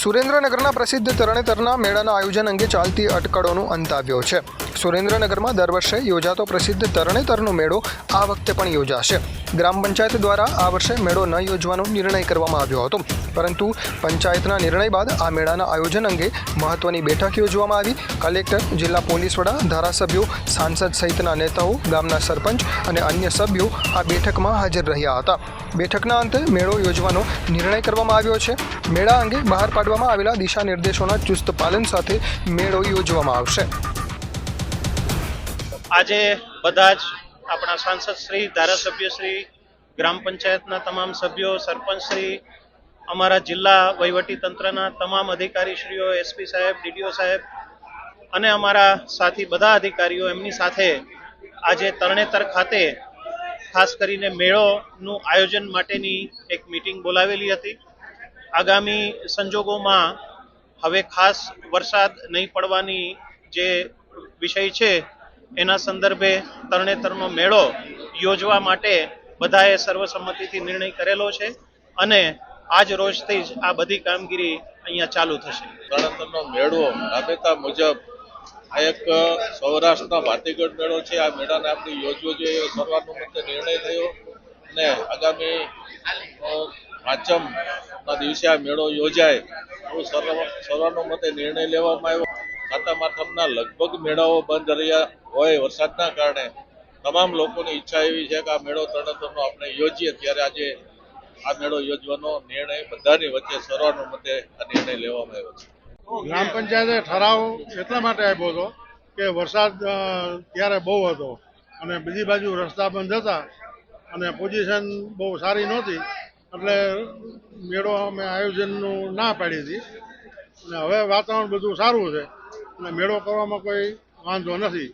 સુરેન્દ્રનગરના પ્રસિદ્ધ તરણેતરના મેળાના આયોજન અંગે ચાલતી અટકળોનો અંત આવ્યો છે. સુરેન્દ્રનગરમાં દર વર્ષે યોજાતો પ્રસિદ્ધ તરણેતરનો મેળો આ વખતે પણ યોજાશે. ગ્રામ પંચાયત દ્વારા આ વર્ષે મેળો ન યોજવાનો નિર્ણય કરવામાં આવ્યો હતો. પરંતુ પંચાયતના નિર્ણય બાદ આ મેળાના આયોજન અંગે મહત્વની બેઠક યોજવામાં આવી. કલેક્ટર, જિલ્લા પોલીસ વડા, ધારાસભ્યો, સાંસદ સહિતના નેતાઓ, ગામના સરપંચ અને અન્ય સભ્યો આ બેઠકમાં હાજર રહ્યા હતા. બેઠકના અંતે મેળો યોજવાનો નિર્ણય કરવામાં આવ્યો છે. મેળા અંગે બહાર પાડવામાં આવેલા દિશા નિર્દેશોના ચુસ્ત પાલન સાથે મેળો યોજવામાં આવશે. આજે બધા જ આપણા સાંસદ શ્રી, ધારાસભ્ય શ્રી, ગ્રામ પંચાયતના તમામ સભ્યો, સરપંચ શ્રી, અમારા જિલ્લા વહીવટી તંત્રના તમામ અધિકારીશ્રીઓ, એસપી સાહેબ, ડીડીઓ સાહેબ અને અમારા સાથી બધા અધિકારીઓ, એમની સાથે આજે તરણેતર ખાતે ખાસ કરીને મેળોનું આયોજન માટેની એક મીટિંગ બોલાવેલી હતી. આગામી સંજોગોમાં હવે ખાસ વરસાદ નહીં પડવાની જે વિષય છે એના સંદર્ભે તરણેતરનો મેળો યોજવા માટે બધાએ સર્વસંમતિથી નિર્ણય કરેલો છે અને આજ રોજથી જ આ બધી કામગીરી અહીંયા ચાલુ થશે. તરણેતરનો મેળો રાબેતા મુજબ આ એક સૌરાષ્ટ્રના ભાતીગઢ મેળો છે. આ મેળાને આપણે યોજવો જોઈએ સર્વાનુમતે નિર્ણય થયો અને આગામી પાંચમના દિવસે આ મેળો યોજાય એવું સર્વ, સર્વાનુમતે નિર્ણય લેવામાં આવ્યો. સાતમ આઠમના લગભગ મેળાઓ બંધ રહ્યા હોય વરસાદના કારણે. તમામ લોકોની ઈચ્છા એવી છે કે આ મેળો તરણતરનો આપણે યોજીએ ત્યારે આજે આ મેળો યોજવાનો નિર્ણય બધાની વચ્ચે સર્વાનુમતે આ નિર્ણય લેવામાં આવ્યો છે. ગ્રામ પંચાયતે ઠરાવ એટલા માટે આપ્યો હતો કે વરસાદ ત્યારે બહુ હતો અને બીજી બાજુ રસ્તા બંધ હતા અને પોઝિશન બહુ સારી નહોતી એટલે મેળો અમે આયોજનનું ના પાડી હતી. અને હવે વાતાવરણ બધું સારું છે. અને મેળો કરવામાં કોઈ વાંધો નથી.